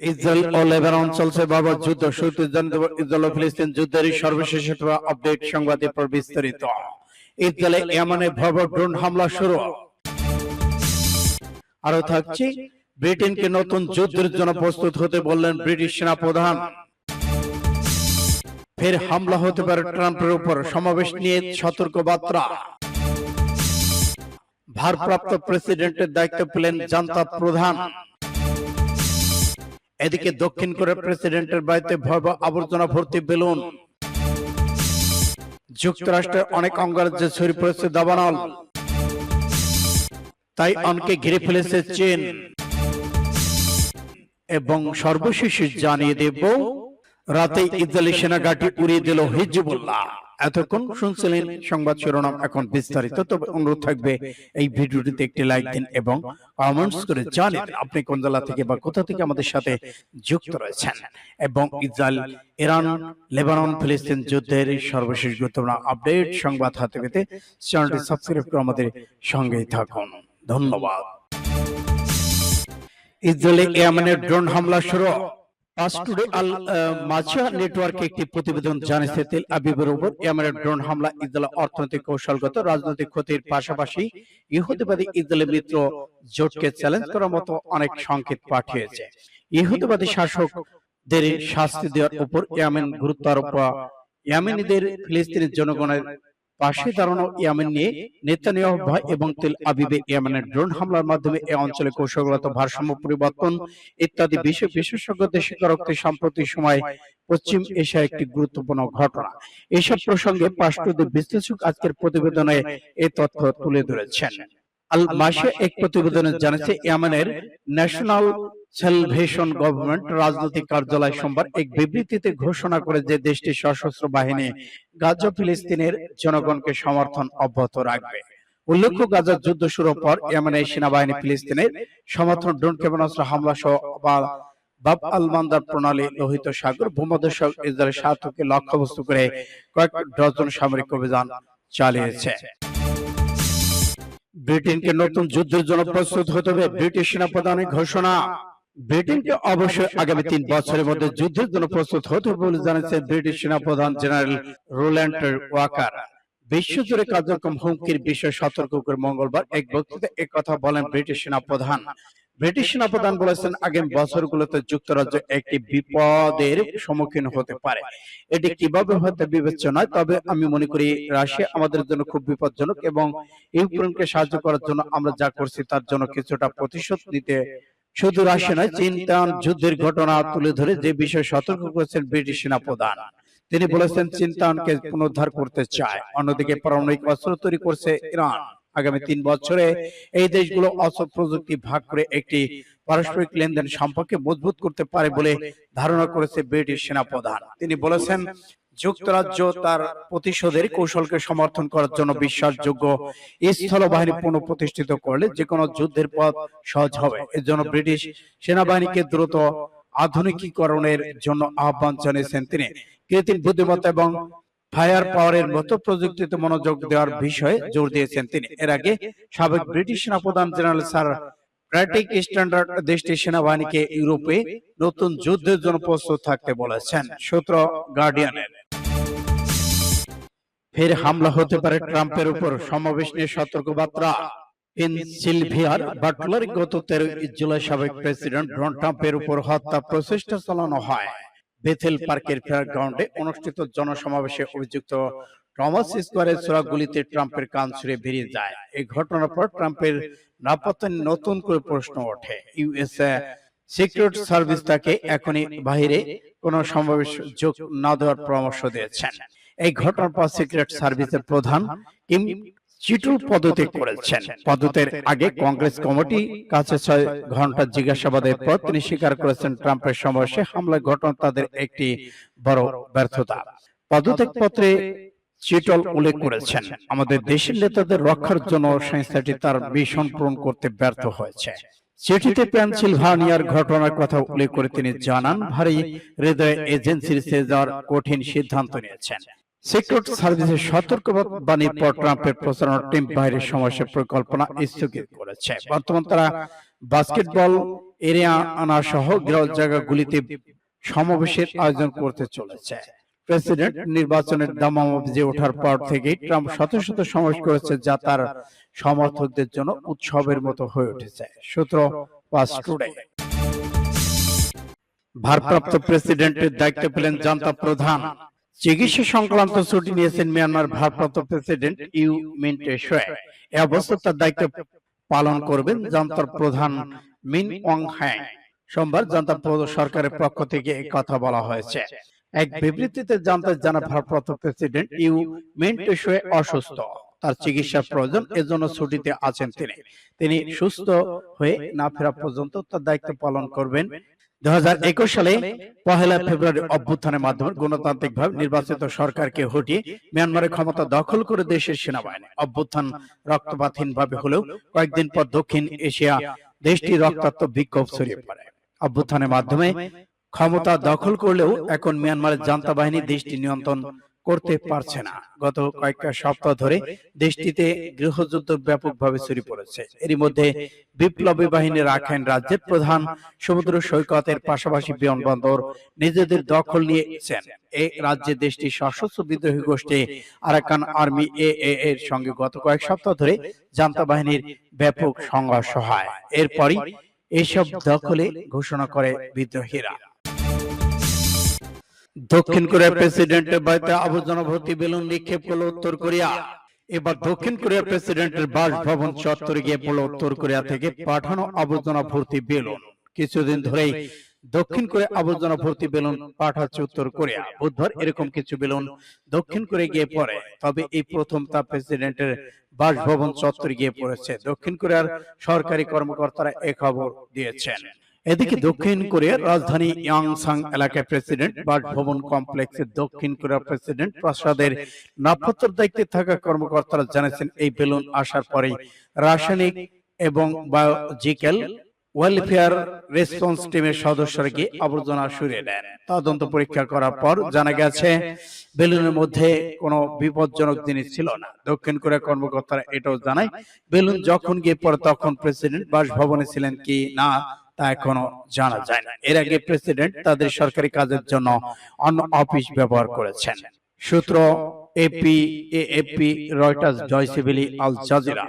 Israel ও Lebanon চলছে বাবা যুদ্ধ। দেব ইসরায়েল ও ফিলিস্তিন যুদ্ধের সর্বশেষ আপডেট সংবাদে পর বিস্তারিত ইসরায়েলে ইয়ামানে ভয়াবহ ড্রোন হামলা শুরু। আরও থাকছে ব্রিটেনকে নতুন যুদ্ধের জন্য প্রস্তুত হতে বললেন ব্রিটিশ সেনা প্রধান ফের হামলা হতে পারে ট্রাম্পের উপর। সমাবেশ নিয়ে সতর্ক বার্তা ভারপ্রাপ্ত প্রেসিডেন্টের দায়িত্ব পেলেন জান্তা প্রধান। এদিকে দক্ষিণ কোরিয়ার প্রেসিডেন্টের বাড়িতে ভয়াবহ আবর্জনা ভর্তি বেলুন। যুক্তরাষ্ট্রের অনেক অঙ্গরাজ্যে ছড়িয়ে পড়েছে দাবানল। তাই অনকে ঘিরে ফেলেছে চীন। এবং সর্বশেষ জানিয়ে দেব রাতে ইসরায়েলি সেনা ঘাঁটি উড়িয়ে দিল হিজবুল্লাহ। এতক্ষণ শুনছিলেন সংবাদ শিরোনাম এখন বিস্তারিত তবে অনুরোধ থাকবে এই ভিডিওটিতে একটি লাইক দিন এবং কমেন্টস করে জানিয়ে দিন আপনি কোন জেলা থেকে বা কোথা থেকে আমাদের সাথে যুক্ত রয়েছেন। এবং ইসরায়েল ইরান লেবানন ফিলিস্তিন যুদ্ধের সর্বশেষ গুরুত্বপূর্ণ আপডেট সংবাদ হাতে পেতে চ্যানেলটি সাবস্ক্রাইব করে আমাদের সঙ্গেই থাকুন। ধন্যবাদ। ইসরায়েলে ইয়ামানের ড্রোন হামলা শুরু। পাস্টুডে আল মাছা নেটওয়ার্কে একটি প্রতিবেদন জানিয়েছে তেল আবিবের উপর ইয়ামানের ড্রোন হামলা ইসরায়েল অর্থনৈতিক কৌশলগত রাজনৈতিক ক্ষতির পাশাপাশি ইহুদিবাদী মিত্র জোটকে চ্যালেঞ্জ করার মতো অনেক সংকেত পাঠিয়েছে। ইহুদিবাদী শাসকদের শাস্তি দেওয়ার উপর ইয়ামেন গুরুত্ব আরোপ ইয়ামেনিদের ফিলিস্তিনের জনগণের পাশে দাঁড়ানো ইয়ামেন নিয়ে নেতানিয়াহু ভয় এবং তেল আবিবে ইয়ামেনের ড্রোন হামলার মাধ্যমে এ অঞ্চলে কৌশলগত ভারসাম্য পরিবর্তন ইত্যাদি বিষয় বিশেষজ্ঞদের স্বীকারোক্তি সম্প্রতি সময় পশ্চিম এশিয়া একটি গুরুত্বপূর্ণ ঘটনা। এসব প্রসঙ্গে পাষ্টদের বিশ্লেষক আজকের প্রতিবেদনে এই তথ্য তুলে ধরেছেন। আল মাসে এক প্রতিবেদনে জানিয়েছে ইয়ামেনের ন্যাশনাল সেলভেশন গভর্নমেন্ট রাজনৈতিক কার্যালয় সোমবার এক বিবৃতিতে ঘোষণা করে যে দেশটির সশস্ত্র বাহিনী গাজা ফিলিস্তিনের জনগণকে সমর্থন অব্যাহত রাখবে। উল্লেখ্য গাজার যুদ্ধ শুরুর পর ইয়েমেনের সেনাবাহিনী ফিলিস্তিনের সমর্থন ড্রোন ক্ষেপণাস্ত্র হামলা সহ বা বাব আল মান্দার প্রণালী লোহিত সাগর ভূমধ্য ইসরায়েলের স্বার্থকে লক্ষ্যবস্তু করে কয়েক ডজন সামরিক অভিযান চালিয়েছে। ব্রিটেনকে নতুন যুদ্ধের জন্য প্রস্তুত হতে হবে ব্রিটিশ সেনাপ্রধানের ঘোষণা। ব্রিটেনকে অবশ্যই আগামী তিন বছরের মধ্যে যুদ্ধের জন্য প্রস্তুত হতে হবে বলে জানিয়েছেন ব্রিটিশ সেনাপ্রধান জেনারেল রোল্যান্ড ওয়াকার। বিশ্বজুড়ে কার্যক্রম হুমকির বিষয়ে সতর্ক করে মঙ্গলবার এক বক্তৃতা কথা বলেন ব্রিটিশ সেনাপ্রধান। ব্রিটিশ সেনাপ্রধান বলেছেন আগামী বছরগুলোতে যুক্তরাজ্য একটি বিপদের সম্মুখীন হতে পারে। এটি কীভাবে হতে বিবেচ্য নয় তবে আমি মনে করি রাশিয়া আমাদের জন্য খুব বিপজ্জনক এবং ইউক্রেনকে সাহায্য করার জন্য আমরা যা করছি তার জন্য কিছুটা প্রতিশোধ নিতে শুধু রাশিয়া নয় চীন তেমন যুদ্ধের ঘটনা তুলে ধরে যে বিষয়ে সতর্ক করেছেন ব্রিটিশ সেনাপ্রধান। তিনি বলেছেন চিন্তানকে পুনরুদ্ধার করতে চায়। অন্যদিকে পারমাণবিক অস্ত্র তৈরি করছে ইরান। আগামী তিন বছরে এই দেশগুলো অস্ত্র প্রযুক্তি ভাগ করে একটি পারস্পরিক লেনদেন সম্পর্কে মজবুত করতে পারে বলে ধারণা করেছে ব্রিটিশ সেনাপ্রধান। তিনি বলেছেন যুক্তরাজ্য তার প্রতিশোধের কৌশলকে সমর্থন করার জন্য বিশ্বাসযোগ্য স্থল বাহিনী পুনঃপ্রতিষ্ঠিত করলে যে কোনো যুদ্ধের পথ সহজ হবে। এর জন্য ব্রিটিশ সেনাবাহিনীকে দ্রুত আধুনিকীকরণের জন্য আহ্বান জানিয়েছেন তিনি। কৃত্রিম বুদ্ধিমত্তা এবং ফায়ার পাওয়ারের মতো প্রযুক্তিতে মনোযোগ দেওয়ার বিষয়ে জোর দিয়েছেন তিনি। এর আগে সাবেক ব্রিটিশ সেনাপ্রধান জেনারেল স্যার প্র্যাটিক স্ট্যান্ডার্ড দেশটির সেনাবাহিনীকে ইউরোপে নতুন যুদ্ধের জন্য প্রস্তুত থাকতে বলেছেন সূত্র গার্ডিয়ানের। ফের হামলা হতে পারে ট্রাম্পের উপর। সমাবেশ নিয়ে সতর্কবার্তা। পেনসিলভিয়ার বাটলার গত তেরো জুলাই সাবেক প্রেসিডেন্ট ডোনাল্ড ট্রাম্পের উপর হত্যা প্রচেষ্টা চালানো হয়। বেথেল পার্কের ফেয়ার গ্রাউন্ডে অনুষ্ঠিত জনসমাবেশে অভিযুক্ত টমাস স্কোয়ারের ছোড়া গুলিতে ট্রাম্পের কান ছুড়ে বেরিয়ে যায়। এই ঘটনার পর ট্রাম্পের নিরাপত্তা নিয়ে নতুন করে প্রশ্ন ওঠে। ইউএসএ সিক্রেট সার্ভিস তাকে এখনই বাহিরে কোনো সমাবেশ যোগ না দেওয়ার পরামর্শ দিয়েছেন। এই ঘটনার পর সিক্রেট সার্ভিসের প্রধান কিম চিটুল পদত্যাগ করেছেন। পদত্যাগের আগে কংগ্রেস কমিটি কাছে ছয় ঘণ্টা জিজ্ঞাসাবাদের পর তিনি স্বীকার করেছেন ট্রাম্পের সমাবেশে হামলার ঘটনা তাদের একটি বড় ব্যর্থতা। পদত্যাগ পত্রে চিটল উল্লেখ করেছেন। আমাদের দেশের নেতাদের রক্ষার জন্য সংস্থাটি তার মিশন পূরণ করতে ব্যর্থ হয়েছে। চিঠিতে পেনসিলভানিয়ার ঘটনার কথা উল্লেখ করে তিনি জানান ভারী হৃদয় এজেন্সির সে যাওয়ার কঠিন সিদ্ধান্ত নিয়েছেন। সিক্রেট সার্ভিসের সতর্কবাণীর পর ট্রাম্পের প্রচারণা টিম বাইরের সমস্যার পরিকল্পনা স্থগিত করেছে। বর্তমান তারা বাস্কেটবল এরিয়া আনা সহ জায়গাগুলিতে সমাবেশের আয়োজন করতে চলেছে। প্রেসিডেন্ট নির্বাচনের দামামা বেজে ওঠার পর থেকে ট্রাম্প শত শত সমাবেশ করেছে যা তার সমর্থকদের জন্য উৎসবের মতো হয়ে উঠেছে। সূত্র পাস টুডে ভারপ্রাপ্ত প্রেসিডেন্টের দায়িত্ব পেলেন জান্তা প্রধান। চিকিৎসা সংক্রান্ত ছুটি নিয়েছেন মিয়ানমার ভারপ্রাপ্ত প্রেসিডেন্ট ইউ মিন্টে শোয়ে। এ অবস্থায় তার দায়িত্ব পালন করবেন জান্তার প্রধান মিন ওয়াং হ্যাং। সোমবার জান্তা প্র- সরকারের পক্ষ থেকে এই কথা বলা হয়েছে। এক বিবৃতিতে জানতে জানা ভারপ্রাপ্ত প্রেসিডেন্ট ইউ মিন্টে শোয়ে অসুস্থ। তার চিকিৎসার প্রয়োজন এজন্য ছুটিতে আছেন তিনি। তিনি। সুস্থ হয়ে না ফেরা পর্যন্ত তার দায়িত্ব পালন করবেন। দুই সালে পহেলা ফেব্রুয়ারি অভ্যুত্থানের মাধ্যমে গণতান্ত্রিকভাবে নির্বাচিত সরকারকে হটিয়ে মিয়ানমারের ক্ষমতা দখল করে দেশের সেনাবাহিনী। অভ্যুত্থান রক্তপাতহীন ভাবে হলেও কয়েকদিন পর দক্ষিণ এশিয়া দেশটি রক্তাক্ত বিক্ষোভ ছড়িয়ে পড়ে। অভ্যুত্থানের মাধ্যমে ক্ষমতা দখল করলেও এখন মিয়ানমারের জান্তা বাহিনী দেশটি নিয়ন্ত্রণ করতে পারছে না। গত কয়েকটা সপ্তাহ ধরে দেশটিতে গৃহযুদ্ধ ব্যাপকভাবে ছড়িয়ে পড়েছে। এরই মধ্যে বিপ্লবী বাহিনী রাখাইন রাজ্যের প্রধান সমুদ্র সৈকতের পাশাপাশি বিমানবন্দর নিজেদের দখল নিয়েছেন। এই রাজ্যে দেশটির সশস্ত্র বিদ্রোহী গোষ্ঠী আরাকান আর্মি এ এর সঙ্গে গত কয়েক সপ্তাহ ধরে জান্তা বাহিনীর ব্যাপক সংঘর্ষ হয়। এরপরই এসব দখলে ঘোষণা করে বিদ্রোহীরা। দক্ষিণ কোরিয়ার প্রেসিডেন্টের বাড়িতে আবর্জনা ভর্তি বেলুন নিক্ষেপ করল উত্তর কোরিয়া। এবার দক্ষিণ কোরিয়ার প্রেসিডেন্টের বাসভবন চত্বরে গিয়ে পড়ল উত্তর কোরিয়া থেকে পাঠানো আবর্জনা ভর্তি বেলুন কিছুদিন ধরেই দক্ষিণ কোরিয়া আবর্জনা ভর্তি বেলুন পাঠাচ্ছে উত্তর কোরিয়া। বুধবার এরকম কিছু বেলুন দক্ষিণ কোরিয়া গিয়ে পড়ে। তবে এই প্রথম তা প্রেসিডেন্টের বাসভবন চত্বরে গিয়ে পড়েছে। দক্ষিণ কোরিয়ার সরকারি কর্মকর্তারা এ খবর দিয়েছেন এদিকে দক্ষিণ কোরিয়ার রাজধানী ইয়াংসাং এলাকায় প্রেসিডেন্ট বাসভবন কমপ্লেক্সের দক্ষিণ কোরিয়ার প্রেসিডেন্ট প্রাসাদের নক্ষত্র দায়িত্বে থাকা কর্মকর্তারা জানিয়েছেন এই বেলুন আসার পরেই। রাসায়নিক এবং বায়োজিক্যাল ওয়েলফেয়ার রেসপন্স টিমের সদস্যরা গিয়ে আবর্জনা সরিয়ে নেন তদন্ত পরীক্ষা করার পর জানা গেছে বেলুনের মধ্যে কোনো বিপজ্জনক জিনিস ছিল না। দক্ষিণ কোরিয়া কর্মকর্তারা এটাও জানায় বেলুন যখন গিয়ে পড়ে তখন প্রেসিডেন্ট বাসভবনে ছিলেন কি না তা এখনও জানা যায় না এর আগে প্রেসিডেন্ট তাদের সরকারি কাজের জন্য অন্য অফিস ব্যবহার করেছেন। সূত্র এপি এএপি রয়টার্স জয়সিভিলি আল জাজিরা।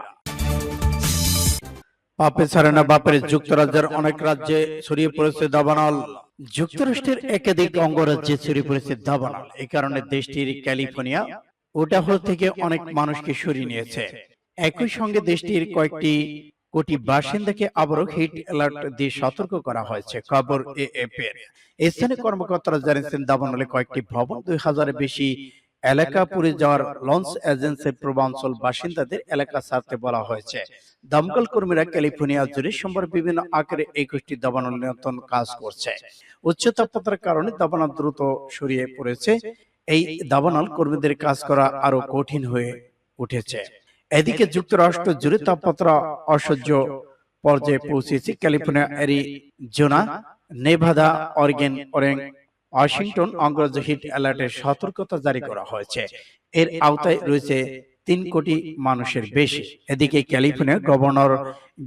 পাপে ছাড়ে না বাপের যুক্তরাজ্যের অনেক রাজ্যে ছড়িয়ে পড়েছে দাবানল। যুক্তরাষ্ট্রের একাধিক অঙ্গরাজ্যে ছড়িয়ে পড়েছে দাবানল। এই কারণে দেশটির ক্যালিফোর্নিয়া ওটাহল থেকে অনেক মানুষকে সরিয়ে নিয়েছে। একই সঙ্গে দেশটির কয়েকটি কোটি বাসিন্দাকে আবারও হিট অ্যালার্ট দিয়ে সতর্ক করা হয়েছে খবর এএফ এর স্থানীয় কর্মকর্তারা জানিয়েছেন দাবানলে কয়েকটি ভবন দুই হাজারের বেশি এলাকা পুড়ে যাওয়ার লঞ্চ এজেন্সির পূর্বাঞ্চল বাসিন্দাদের এলাকা ছাড়তে বলা হয়েছে। দমকল কর্মীরা ক্যালিফোর্নিয়া জুড়ে সোমবার বিভিন্ন আকারে একুশটি দাবানল নিয়ন্ত্রণ কাজ করছে। উচ্চ তাপমাত্রার কারণে দাবানল দ্রুত সরিয়ে পড়েছে। এই দাবানল কর্মীদের কাজ করা আরও কঠিন হয়ে উঠেছে এদিকে যুক্তরাষ্ট্র জুড়ে তাপমাত্রা অসহ্য পর্যায়ে পৌঁছেছে। ক্যালিফোর্নিয়া এরিজোনা নেভাদা অরেগন অরেং ওয়াশিংটন অঙ্গরাজ্য হিট অ্যালার্টের সতর্কতা জারি করা হয়েছে। এর আওতায় রয়েছে তিন কোটি মানুষের বেশি। এদিকে ক্যালিফোর্নিয়া গভর্নর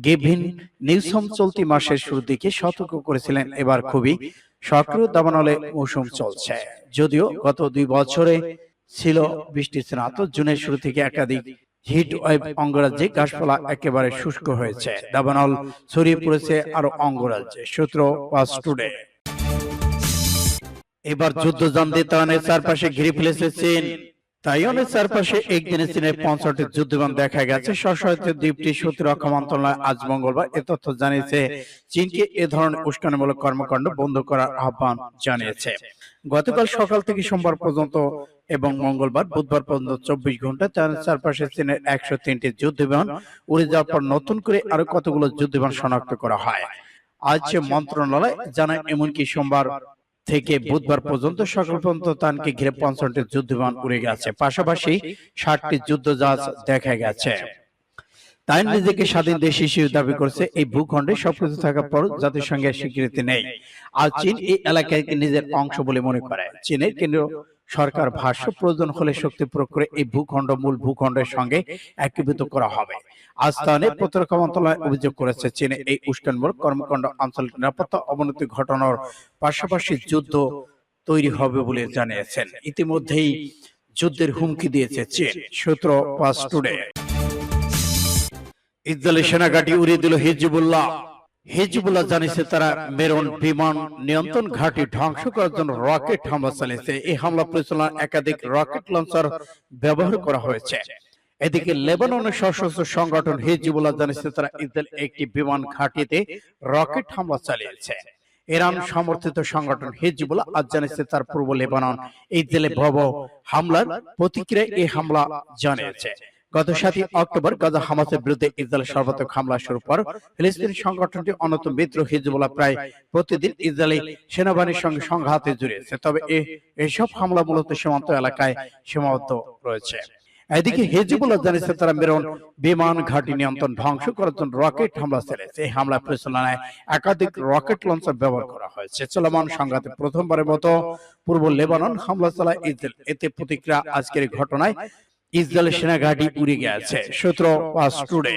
গেভিন নিউসম চলতি মাসের শুরুর দিকে সতর্ক করেছিলেন। এবার খুবই সক্রিয় দাবানলে মৌসুম চলছে। যদিও গত দুই বছরে ছিল বৃষ্টি স্নাত জুনের শুরু থেকে একাধিক হিট ওয়েভ অঙ্গরাজ্যে গাছপালা একেবারে শুষ্ক হয়েছে। দাবানল ছড়িয়ে পড়েছে আরও অঙ্গরাজ্যে। সূত্র টুডে। এবার যুদ্ধ জানতে তাইওয়ানের চারপাশে ঘিরে ফেলেছে চীন। তাইওয়ানের চারপাশে একদিনে চীনের পঞ্চাশটি যুদ্ধবিমান দেখা গেছে। স্বশাসিত দ্বীপটি সূত্র প্রতিরক্ষা মন্ত্রণালয় আজ মঙ্গলবার এ তথ্য জানিয়েছে। চীনকে এ ধরনের উস্কানিমূলক কর্মকাণ্ড বন্ধ করার আহ্বান জানিয়েছে। গতকাল সকাল থেকে সোমবার পর্যন্ত এবং মঙ্গলবার বুধবার পর্যন্ত চব্বিশ ঘণ্টা চারপাশে চীনের একশো তিনটি যুদ্ধবিমান উড়ে যাওয়ার পর নতুন করে আরও কতগুলো যুদ্ধবিমান শনাক্ত করা হয়। আজ মন্ত্রণালয় জানায় এমনকি সোমবার থেকে বুধবার পর্যন্ত সকাল পর্যন্ত তানকে ঘিরে পঞ্চাশটি যুদ্ধবিমান উড়ে গেছে। পাশাপাশি ষাটটি যুদ্ধ জাহাজ দেখা গেছে। তাই নিজেকে স্বাধীন দেশ হিসেবে দাবি করছে এই ভূখণ্ডে সবকিছু থাকার পর জাতিসংঘের স্বীকৃতি নেই। আর চীন এই এলাকায় নিজের অংশ বলে মনে করে। চীনের কেন্দ্রীয় সরকার ভাষ্য প্রয়োজন হলে শক্তি প্রয়োগ করে এই ভূখণ্ড মূল ভূখণ্ডের সঙ্গে একীভূত করা হবে। আস্তানে প্রতিরক্ষা মন্ত্রণালয় অভিযোগ করেছে চীনে এই উস্কানমূলক কর্মকাণ্ড আঞ্চলিক নিরাপত্তা অবনতি ঘটানোর পাশাপাশি যুদ্ধ তৈরি হবে বলে জানিয়েছেন। ইতিমধ্যেই যুদ্ধের হুমকি দিয়েছে চীন। সূত্র পাস টুডে। ইসরায়েলি সেনাঘাটি উড়িয়ে দিল হিজবুল্লাহ। হিজবুল্লাহ। জানিয়েছে তারা মেরন বিমান নিয়ন্ত্রণ ঘাঁটি ধ্বংস করার জন্য রকেট হামলা চালিয়েছে। এই হামলা পরিচালনার একাধিক রকেট লঞ্চার ব্যবহার করা হয়েছে। এদিকে লেবাননের সশস্ত্র সংগঠন হিজবুল্লাহ জানিয়েছে তারা ইসরায়েল একটি বিমান ঘাঁটিতে রকেট হামলা চালিয়েছে। ইরান সমর্থিত সংগঠন হিজবুল্লাহ আজ জানিয়েছে তার পূর্ব লেবানন ইসরায়েলে ভব হামলার প্রতিক্রিয়া এই হামলা জানিয়েছে। গত সাতই অক্টোবর গাজা হামাসের বিরুদ্ধে ইসরায়েল সর্বাত্মক হামলা শুরু পর ফিলিস্তিনি সংগঠনটি অন্যতম মিত্র হিজবুল্লাহ প্রায় প্রতিদিন ইসরায়েলি সেনাবাহিনীর সঙ্গে সংঘাতে জড়িয়েছে। তবে এসব হামলা মূলত সীমান্ত এলাকায় সীমাবদ্ধ রয়েছে। এদিকে হিজবুল্লাহ জানিয়েছে তারা মেরন বিমান ঘাঁটি নিয়ন্ত্রণ ধ্বংস করার জন্য রকেট হামলা চালিয়েছে। এই হামলা পরিচালনায় একাধিক রকেট লঞ্চার ব্যবহার করা হয়েছে। চলমান সংঘাতে প্রথমবারের মতো পূর্ব লেবানন হামলা চালায় ইসরায়েল। এতে প্রতিক্রিয়া আজকের ঘটনায় ইসরায়েলের সেনাঘাঁটি উড়ে গেছে। সূত্র পাস টুডে।